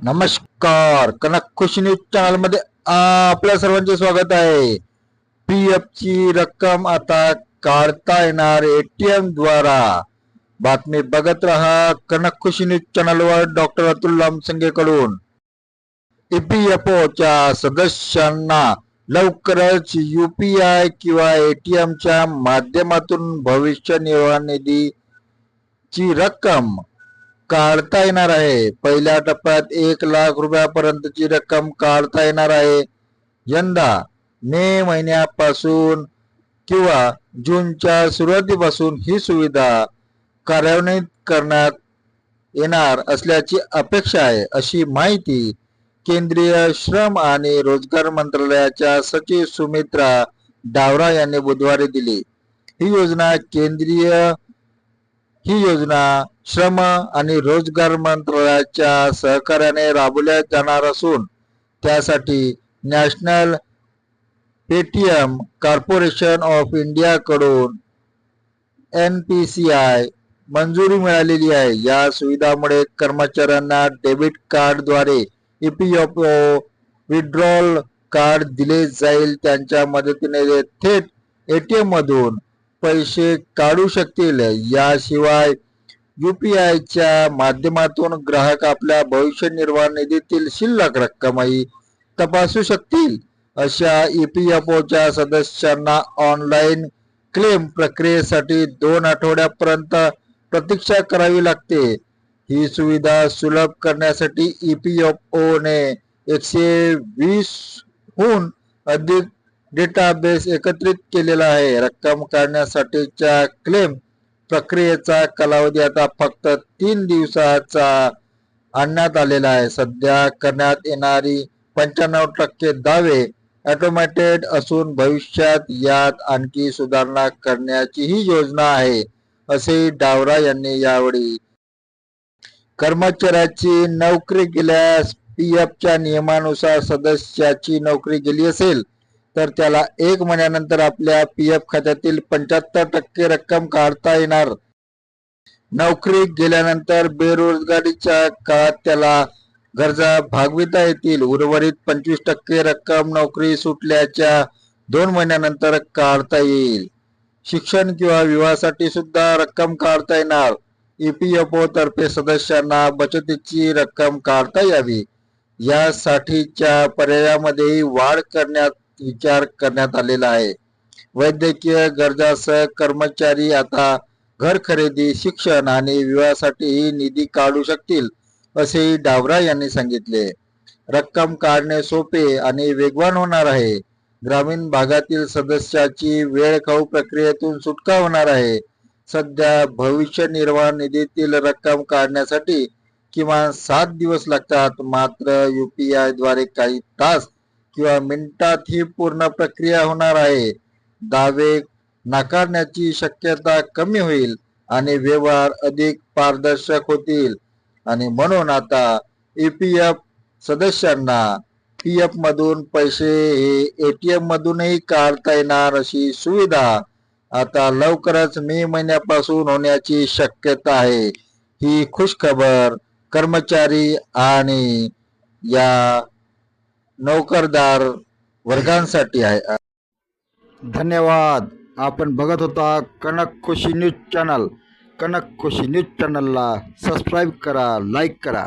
नमस्कार. कनक खुशी न्यूज चॅनलमध्ये आपल्या सर्वांचे स्वागत आहे. पी एफ ची रक्कम आता काढता येणार एटीएम द्वारा. बातमी बघत रहा कनक खुशी न्यूज चॅनल वर डॉक्टर अतुल लामसंगे कडून ईपीएफओ च्या सदस्यांना लवकरच युपीआय किंवा एटीएमच्या माध्यमातून भविष्य निर्वाह निधी ची रक्कम काढता येणार आहे. पहिल्या टप्प्यात एक लाख रुपयापर्यंतची रक्कम काढता येणार आहे. यंदा मे महिन्यापासून किंवा जूनच्या सुरुवातीपासून ही सुविधा कार्यान्वित करण्यात येणार असल्याची अपेक्षा आहे अशी माहिती केंद्रीय श्रम आणि रोजगार मंत्रालयाच्या सचिव सुमित्रा डावरा यांनी बुधवारी दिली. ही योजना केंद्रीय ही योजना श्रम आणि रोजगार मंत्रालयाच्या सहकार्याने राबवल्या जाणार असून त्यासाठी नॅशनल पेटीएम कॉर्पोरेशन ऑफ इंडियाकडून एन पी सी आय मंजुरी मिळालेली आहे. या सुविधामुळे कर्मचाऱ्यांना डेबिट कार्डद्वारे ईपीएफओ विड्रॉल कार्ड दिले जाईल. त्यांच्या मदतीने थेट थेट एटीएम मधून पैसे काढू शकतील. याशिवाय च्या माध्यमातून ग्राहक आपल्या भविष्य निर्वाह निधीतील शिल्लक रक्कमही तपासू शकतील अशा ईपीएफओच्या सदस्यांना ऑनलाईन क्लेम प्रक्रियेसाठी दोन आठवड्यापर्यंत प्रतीक्षा करावी लागते. ही सुविधा सुलभ करण्यासाठी ईपीएफओ ने एकशे वीस हून अधिक डेटाबेस एकत्रित केलेला आहे. रक्कम काढण्यासाठीच्या क्लेम प्रक्रियेचा कालावधी आता फक्त तीन दिवसाचा आणण्यात आलेला आहे. सध्या करण्यात येणारी पंच्याण्णव टक्के दावे ऑटोमॅटेड असून भविष्यात यात आणखी सुधारणा करण्याची ही योजना आहे असे डावरा यांनी यावेळी कर्मचाऱ्याची नोकरी गेल्यास पी च्या नियमानुसार सदस्याची नोकरी गेली असेल तर त्याला एक महिन्यानंतर आपल्या पी एफ खात्यातील पंच्याहत्तर टक्के रक्कम काढता येणार. नोकरी गेल्यानंतर बेरोजगारीच्या काळात त्याला गरजा भागविता येतील. उर्वरित पंचवीस टक्के रक्कम नोकरी सुटल्याच्या दोन महिन्यानंतर काढता येईल. शिक्षण किंवा विवाहासाठी सुद्धा रक्कम काढता येणार. ईपीएफओ तर्फे सदस्यांना बचतीची रक्कम काढता यावी. यासाठीच्या पर्यायामध्येही वाढ करण्यात विचार करण्यात आलेला आहे. वैद्यकीय गरजासह कर्मचारी आता घर खरेदी शिक्षण आणि विवाहासाठीही निधी काढू शकतील असेही डावरा यांनी सांगितले. रक्कम काढणे सोपे आणि वेगवान होणार आहे. ग्रामीण भागातील सदस्याची वेळ खाऊ प्रक्रियेतून सुटका होणार आहे. सध्या भविष्य निर्वाह निधीतील रक्कम काढण्यासाठी किमान सात दिवस लागतात मात्र युपीआयद्वारे काही तास किंवा मिनिटात ही पूर्ण प्रक्रिया होणार आहे. दावे नाकारण्याची शक्यता कमी होईल आणि व्यवहार अधिक पारदर्शक होतील. आणि म्हणून आता ईपीएफ सदस्यांना पी एफ मधून पैसे हे एटीएम मधूनही काढता येणार अशी सुविधा आता लवकरच मे महिन्यापासून होण्याची शक्यता आहे. ही खुशखबर कर्मचारी आणि या नोकरदार वर्गांसाठी आहे. धन्यवाद. आपण बघत होता Kanak Khushi news channel. Kanak Khushi news चॅनलला सबस्क्राईब करा लाईक करा.